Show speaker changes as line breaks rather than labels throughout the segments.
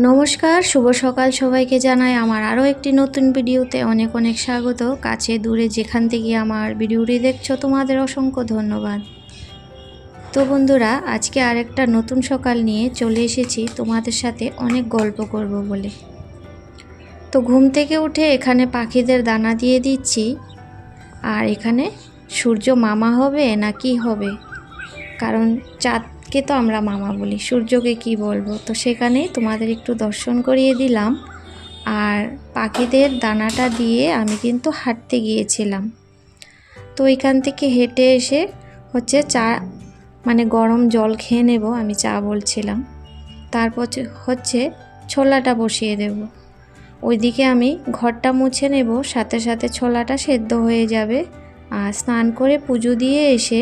নমস্কার, শুভ সকাল সবাইকে জানাই। আমার আরও একটি নতুন ভিডিওতে অনেক অনেক স্বাগত। কাছে দূরে যেখান থেকে আমার ভিডিওটি দেখছ, তোমাদের অসংখ্য ধন্যবাদ। তো বন্ধুরা, আজকে আরেকটা নতুন সকাল নিয়ে চলে এসেছি। তোমাদের সাথে অনেক গল্প করব বলে। তো ঘুম থেকে উঠে এখানে পাখিদের দানা দিয়ে দিচ্ছি। আর এখানে সূর্য মামা হবে না কি হবে? কারণ চাঁদকে তো আমরা মামা বলি? সূর্যকে কি বলব? তো সেখানেই তোমাদের একটু দর্শন করিয়ে দিলাম। আর পাখিদের দানাটা দিয়ে আমি কিন্তু হাঁটতে গিয়েছিলাম। তো এখান থেকে হেঁটে এসে হচ্ছে চা মানে গরম জল খেয়ে নেব, আমি চা বলছিলাম। তারপর হচ্ছে ছোলাটা বসিয়ে দেব। ওইদিকে আমি ঘরটা মুছে নেব, সাথে সাথে ছোলাটা সেদ্ধ হয়ে যাবে। আর স্নান করে পুজো দিয়ে এসে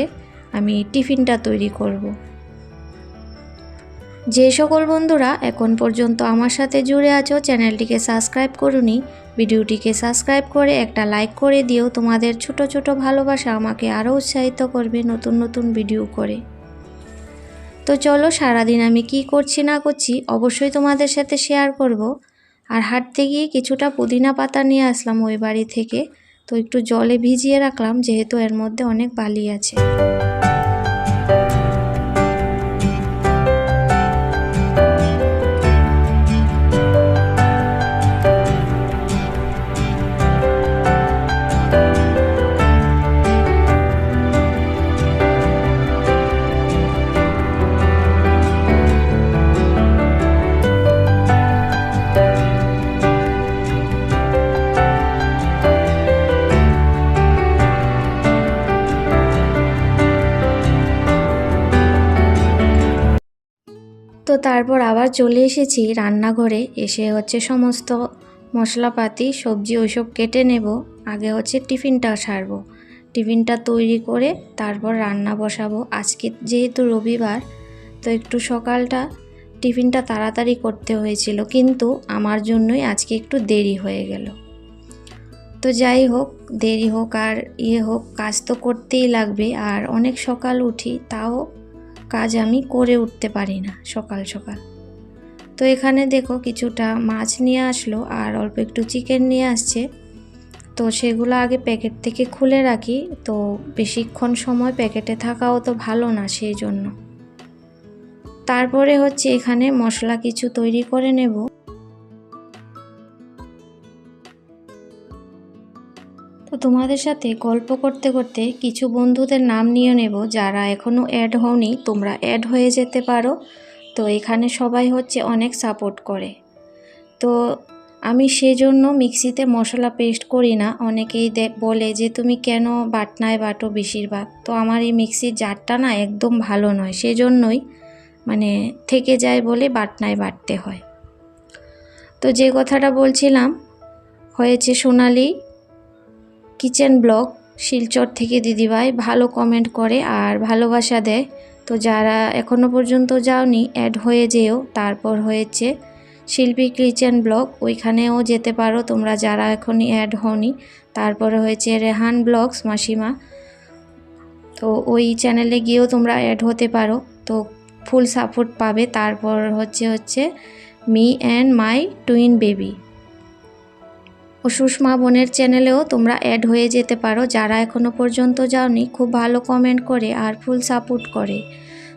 আমি টিফিনটা তৈরি করব। যে সকল বন্ধুরা এখন পর্যন্ত আমার সাথে জুড়ে আছো, চ্যানেলটিকে সাবস্ক্রাইব করুনি, ভিডিওটিকে সাবস্ক্রাইব করে একটা লাইক করে দিও। তোমাদের ছোট ছোট ভালোবাসা আমাকে আরও উৎসাহিত করবে নতুন নতুন ভিডিও করে। তো চলো, সারাদিন আমি কি করছি না করছি অবশ্যই তোমাদের সাথে শেয়ার করব। আর হাঁটতে গিয়ে কিছুটা পুদিনা পাতা নিয়ে আসলাম ওই বাড়ি থেকে। তো একটু জলে ভিজিয়ে রাখলাম, যেহেতু এর মধ্যে অনেক বালি আছে। তারপর আবার চলে এসেছি রান্নাঘরে। এসে হচ্ছে সমস্ত মশলাপাতি, সবজি ওইসব কেটে নেব। আগে হচ্ছে টিফিনটা সারবো। টিফিনটা তৈরি করে তারপর রান্না বসাবো। আজকে যেহেতু রবিবার, তো একটু সকালটা টিফিনটা তাড়াতাড়ি করতে হয়েছিল। কিন্তু আমার জন্যই আজকে একটু দেরি হয়ে গেল। তো যাই হোক, দেরি হোক আর ইয়ে হোক, কাজ তো করতেই লাগবে। আর অনেক সকাল উঠি, তাও কাজ আমি করে উঠতে পারি না সকাল সকাল। তো এখানে দেখো কিছুটা মাছ নিয়ে আসলো আর অল্প একটু চিকেন নিয়ে আসছে। তো সেগুলো আগে প্যাকেট থেকে খুলে রাখি। তো বেশিক্ষণ সময় প্যাকেটে থাকাও তো ভালো না সেই জন্য। তারপরে হচ্ছে এখানে মশলা কিছু তৈরি করে নেব। তোমাদের সাথে গল্প করতে করতে কিছু বন্ধুদের নাম নিয়ে নেব যারা এখনও অ্যাড হওনি, তোমরা অ্যাড হয়ে যেতে পারো। তো এখানে সবাই হচ্ছে অনেক সাপোর্ট করে। তো আমি সেজন্য মিক্সিতে মশলা পেস্ট করি না। অনেকেই বলে যে, তুমি কেন বাটনায় বাটো বেশিরভাগ? তো আমার এই মিক্সির জারটা না একদম ভালো নয়। সেজন্যই মানে থেকে যায় বলে বাটনায় বাটতে হয়। তো যে কথাটা বলছিলাম, হয়েছে সোনালি। কিচেন ব্লগ, শিলচর থেকে দিদিভাই ভালো কমেন্ট করে আর ভালোবাসা দেয়। তো যারা এখনও পর্যন্ত যাওনি অ্যাড হয়ে যেও। তারপর হয়েছে শিল্পী কিচেন ব্লগ, ওইখানেও যেতে পারো তোমরা যারা এখনই অ্যাড হওনি। তারপরে হয়েছে রেহান ব্লগস, মাসিমা। তো ওই চ্যানেলে গিয়েও তোমরা অ্যাড হতে পারো। তো ফুল সাপোর্ট পাবে। তারপর হচ্ছে হচ্ছে me and my twin baby Sushma বোনের চ্যানেলেও তোমরা অ্যাড হয়ে যেতে পারো। যারা এখনও পর্যন্ত যাওনি, খুব ভালো কমেন্ট করে আর ফুল সাপোর্ট করে।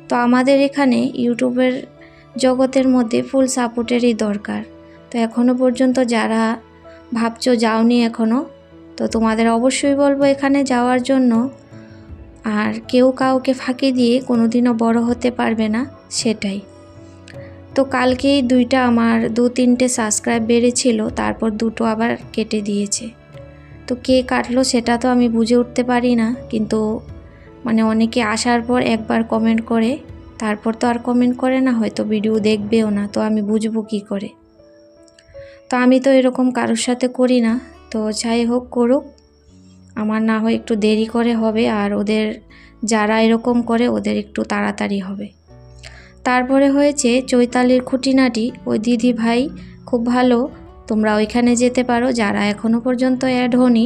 তো আমাদের এখানে ইউটিউবের জগতের মধ্যে ফুল সাপোর্টেরই দরকার। তো এখনও পর্যন্ত যারা ভাবছ যাওনি এখনও তো তোমাদের অবশ্যই বলব এখানে যাওয়ার জন্য। আর কেউ কাউকে ফাঁকি দিয়ে কোনোদিনও বড় হতে পারবে না, সেটাই। তো কালকেই দুইটা আমার দু তিনটে সাবস্ক্রাইব বেড়েছিল, তারপর দুটো আবার কেটে দিয়েছে। তো কে কাটলো সেটা তো আমি বুঝে উঠতে পারি না, কিন্তু মানে অনেকে আসার পর একবার কমেন্ট করে, তারপর তো আর কমেন্ট করে না, হয়তো ভিডিও দেখবেও না, তো আমি বুঝব কি করে। তো আমি তো এরকম কারোর সাথে করি না, তো যাই হোক করুক, আমার না হয় একটু দেরি করে হবে, আর ওদের যারা এরকম করে, ওদের একটু তাড়াতাড়ি হবে। তারপরে হয়েছে চৈতালির খুঁটিনাটি। ওই দিদি ভাই, খুব ভালো, তোমরা ওইখানে যেতে পারো, যারা এখনও পর্যন্ত অ্যাড হনি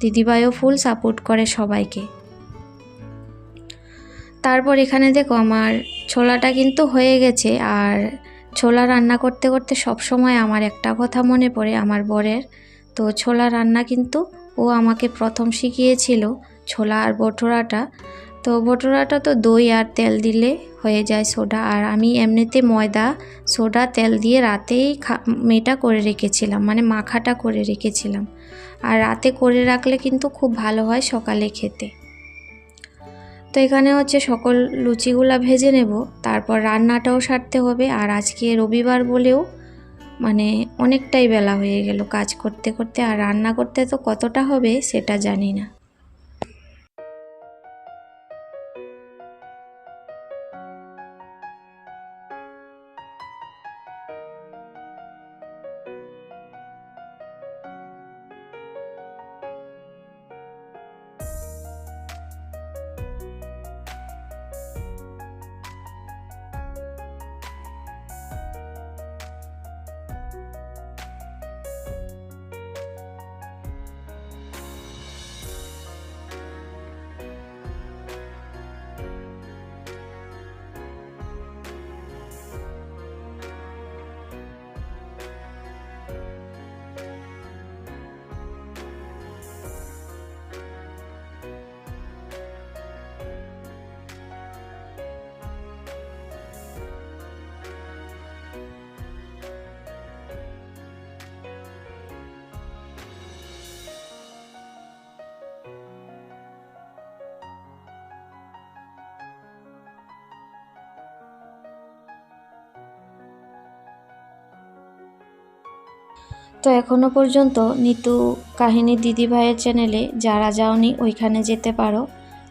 দিদিভাইও ফুল সাপোর্ট করে সবাইকে। তারপর এখানে দেখো আমার ছোলাটা কিন্তু হয়ে গেছে, আর ছোলা রান্না করতে করতে সব সময় আমার একটা কথা মনে পড়ে আমার বরের। তো ছোলা রান্না কিন্তু ও আমাকে প্রথম শিখিয়েছিল, ছোলা আর বটোরাটা। তো বটোরাটা তো দই আর তেল দিলে হয়ে যায় সোডা। আর আমি এমনিতে ময়দা, সোডা, তেল দিয়ে রাতেই মেটা করে রেখেছিলাম মানে মাখাটা করে রেখেছিলাম। আর রাতে করে রাখলে কিন্তু খুব ভালো হয় সকালে খেতে। তো এখানে হচ্ছে সকল লুচিগুলা ভেজে নেব, তারপর রান্নাটাও সারতে হবে। আর আজকে রবিবার বলেও মানে অনেকটাই বেলা হয়ে গেল কাজ করতে করতে। আর রান্না করতে তো কতটা হবে সেটা জানি না। তো এখনও পর্যন্ত নিতু কাহিনী দিদি ভাইয়ের চ্যানেলে যারা যাওনি ওইখানে যেতে পারো।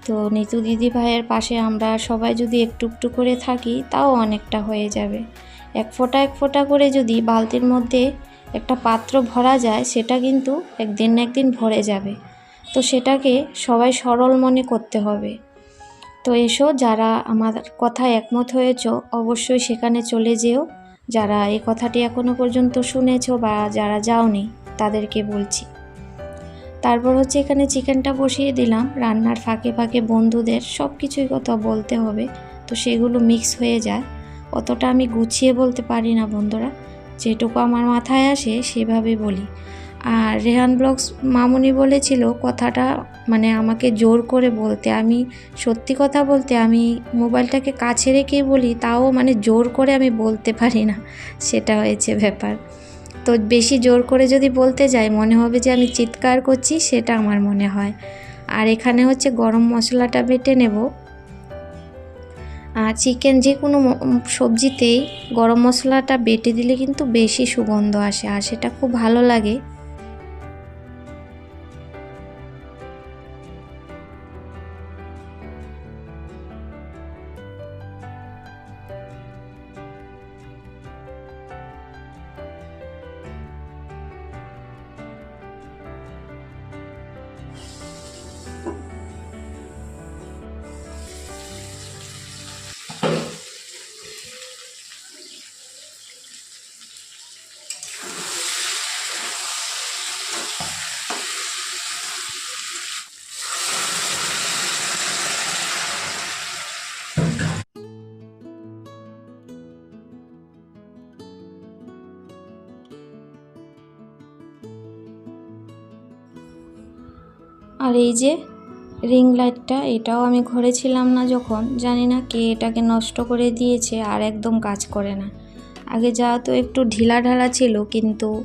তো নিতু দিদি ভাইয়ের পাশে আমরা সবাই যদি একটু একটু করে থাকি, তাও অনেকটা হয়ে যাবে। এক ফোঁটা এক ফোঁটা করে যদি বালতির মধ্যে একটা পাত্র ভরা যায়, সেটা কিন্তু একদিন না একদিন ভরে যাবে। তো সেটাকে সবাই সরল মনে করতে হবে। তো এসো, যারা আমার কথায় একমত হয়েছ, অবশ্যই সেখানে চলে যেও। যারা এই কথাটি এখনও পর্যন্ত শুনেছো বা যারা যাওনি, তাদেরকে বলছি। তারপর হচ্ছে এখানে চিকেনটা বসিয়ে দিলাম। রান্নার ফাঁকে ফাঁকে বন্ধুদের সব কিছুই কথা বলতে হবে, তো সেগুলো মিক্স হয়ে যায়। অতটা আমি গুছিয়ে বলতে পারি না বন্ধুরা, যেটুকু আমার মাথায় আসে সেভাবে বলি। আর রেহান ব্লগস মামুনি বলেছিল কথাটা মানে আমাকে জোর করে বলতে। আমি সত্যি কথা বলতে আমি মোবাইলটাকে কাছে রেখেই বলি, তাও মানে জোর করে আমি বলতে পারি না, সেটা হয়েছে ব্যাপার। তো বেশি জোর করে যদি বলতে যাই, মনে হবে যে আমি চিৎকার করছি, সেটা আমার মনে হয়। আর এখানে হচ্ছে গরম মশলাটা বেটে নেব। আর চিকেন যে কোনো সবজিতেই গরম মশলাটা বেটে দিলে কিন্তু বেশি সুগন্ধ আসে, আর সেটা খুব ভালো লাগে। আর এই যে রিং লাইটটা এটাও আমি ঘরে ছিলাম না যখন। জানি না কে এটাকে নষ্ট করে দিয়েছে আর একদম কাজ করে না। আগে যা তো একটু ঢিলা ঢালা ছিল, কিন্তু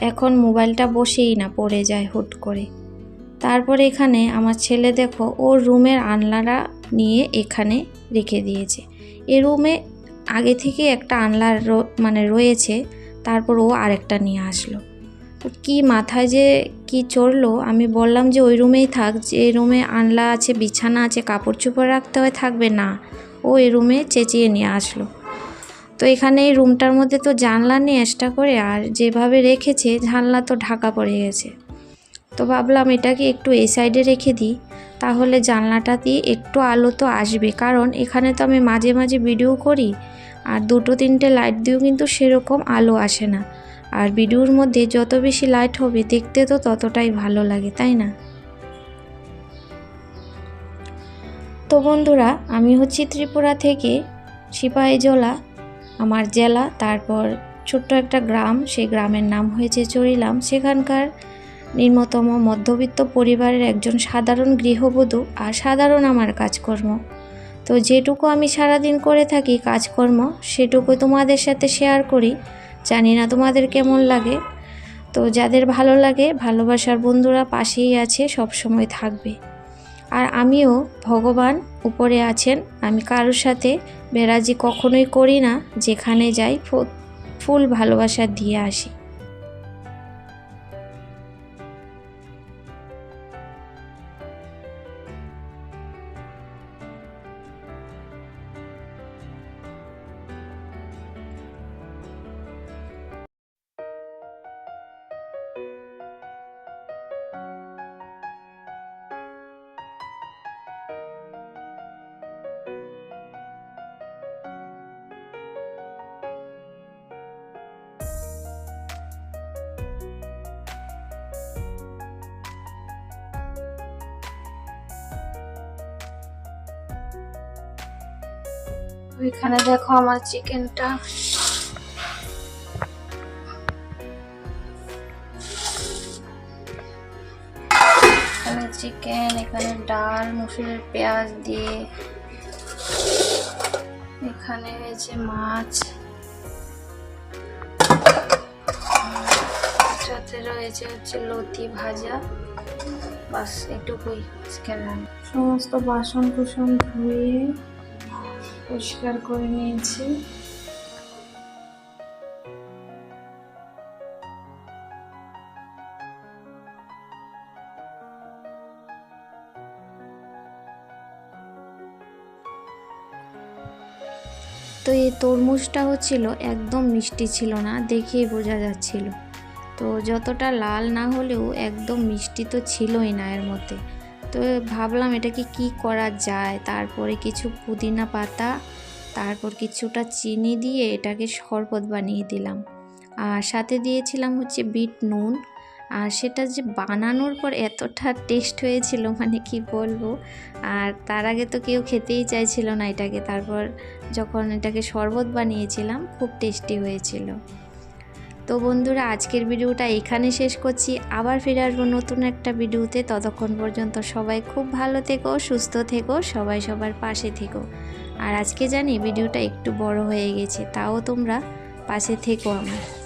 এখন মোবাইলটা বসেই না, পড়ে যায় হুট করে। তারপর এখানে আমার ছেলে দেখো, ওর রুমের আনলারা নিয়ে এখানে রেখে দিয়েছে। এ রুমে আগে থেকে একটা আনলার মানে রয়েছে, তারপর ও আরেকটা নিয়ে আসলো। তো কী মাথায় যে কি চড়লো? আমি বললাম যে ওই রুমেই থাক, যে রুমে আনলা আছে, বিছানা আছে, কাপড় চোপড় রাখতে হয়, থাকবে না। ও এই রুমে চেঁচিয়ে নিয়ে আসলো। তো এখানে এই রুমটার মধ্যে তো জানলা নেই এক্সট্রা করে, আর যেভাবে রেখেছে, জানলা তো ঢাকা পড়ে গেছে। তো ভাবলাম এটাকে একটু এই সাইডে রেখে দিই, তাহলে জানলাটা দিয়ে একটু আলো তো আসবে। কারণ এখানে তো আমি মাঝে মাঝে ভিডিও করি, আর দুটো তিনটে লাইট দিয়েও কিন্তু সেরকম আলো আসে না। আর ভিডিওর মধ্যে যত বেশি লাইট হবে, দেখতে তো ততটাই ভালো লাগে, তাই না? তো বন্ধুরা, আমি হচ্ছি ত্রিপুরা থেকে সিপাহীজলা আমার জেলা, তারপর ছোট্ট একটা গ্রাম, সেই গ্রামের নাম হয়েছে চড়িলাম সেখানকার নিম্নতম মধ্যবিত্ত পরিবারের একজন সাধারণ গৃহবধূ আর সাধারণ আমার কাজকর্ম। তো যেটুকু আমি সারাদিন করে থাকি কাজকর্ম সেটুকু তোমাদের সাথে শেয়ার করি। জানি না তোমাদের কেমন লাগে। তো যাদের ভালো লাগে, ভালোবাসার বন্ধুরা পাশেই আছে, সব সময় থাকবে। আর আমিও ভগবান উপরে আছেন, আমি কারোর সাথে বেরাজি কখনোই করি না, যেখানে যাই ফুল ভালোবাসা দিয়ে আসি। এখানে দেখো আমার চিকেনটা। এখানে চিকেন, এখানে ডাল, মুসুরের পেঁয়াজ দিয়ে। এখানে হয়েছে মাছ। রয়েছে হচ্ছে লতি ভাজা। বাস, এটুকুই রান্না। সমস্ত বাসন কুসন ধুয়ে পরিষ্কার করে নিয়েছি। তো এই তরমুজটা হচ্ছিল একদম মিষ্টি ছিল না, দেখেই বোঝা যাচ্ছিল। তো যতটা লাল না হলেও একদম মিষ্টি তো ছিলই না এর মধ্যে। তো ভাবলাম এটাকে কি করা যায়? তারপরে কিছু পুদিনা পাতা, তারপর কিছুটা চিনি দিয়ে এটাকে শরবত বানিয়ে দিলাম। আর সাথে দিয়েছিলাম হচ্ছে বিট নুন। আর সেটা যে বানানোর পর এতটা টেস্ট হয়েছিল মানে কি বলব? আর তার আগে তো কেউ খেতেই চাইছিল না এটাকে। তারপর যখন এটাকে শরবত বানিয়েছিলাম, খুব টেস্টি হয়েছিল। তো বন্ধুরা, আজকের ভিডিওটা এখানে শেষ করছি। আবার ফিরে আসব নতুন একটা ভিডিওতে। ততক্ষণ পর্যন্ত সবাই খুব ভালো থেকো, সুস্থ থেকো, সবাই সবার পাশে থেকো। আর আজকে জানি ভিডিওটা একটু বড় হয়ে গেছে, তাও তোমরা পাশে থেকো আমার।